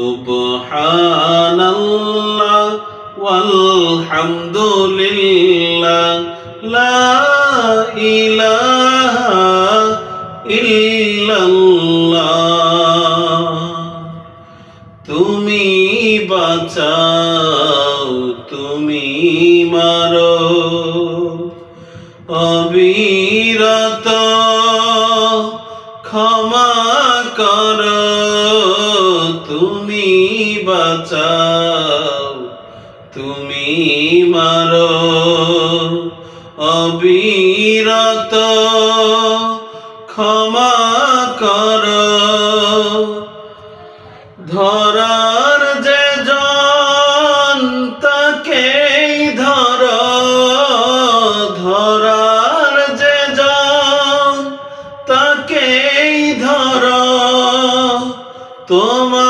সুবহানাল্লাহ ওয়ালহামদুলিল্লাহ লা ইলাহা ইল্লাল্লাহ। তুমি বাঁচাও তুমি মারো অবিরত ক্ষমা করো। বাঁচাও, তুমি মারো, অবিরত ক্ষমা কর। ধরার যে জন তাকেই ধর, ধরার যে জন তাকেই ধর। তোমার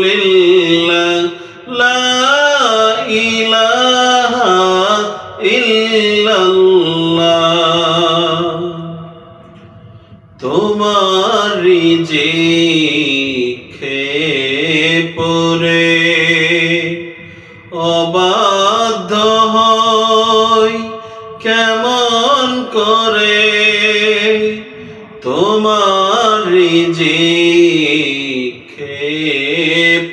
তোমার যে পরে অবাধ্য হয় কেমন করে তোমার যে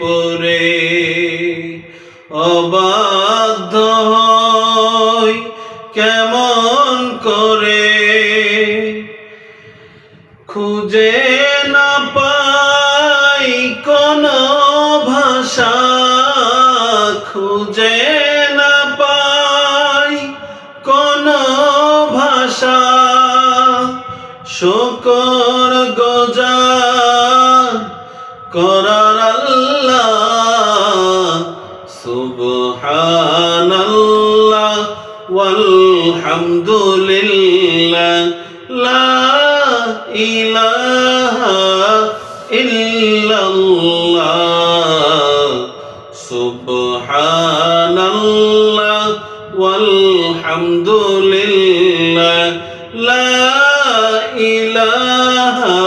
পরে খুঁজে না পাই কোন ভাষা। শকর গজার করার আল্লাহ সুবহানাল্লাহ লা ইলাহা ইল্লাল্লাহ সুবহানাল্লাহ walhamdulillah লা ইলাহা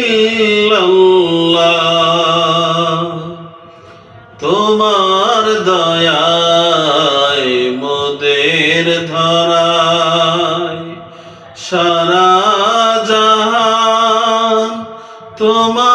ইল্লাল্লাহ। তোমার দয়ায় মোদের ধরায় সারা জাহান তোমার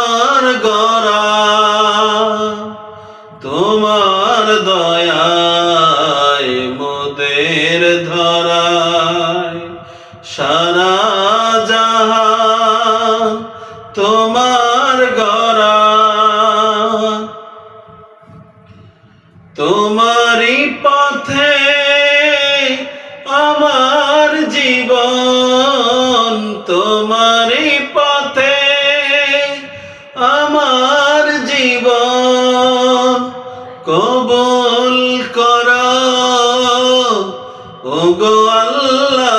তোমার গড়া তোমারই পথে আমার জীবন তোমারই পথে আমার জীবন কবুল কর। ওগো আল্লাহ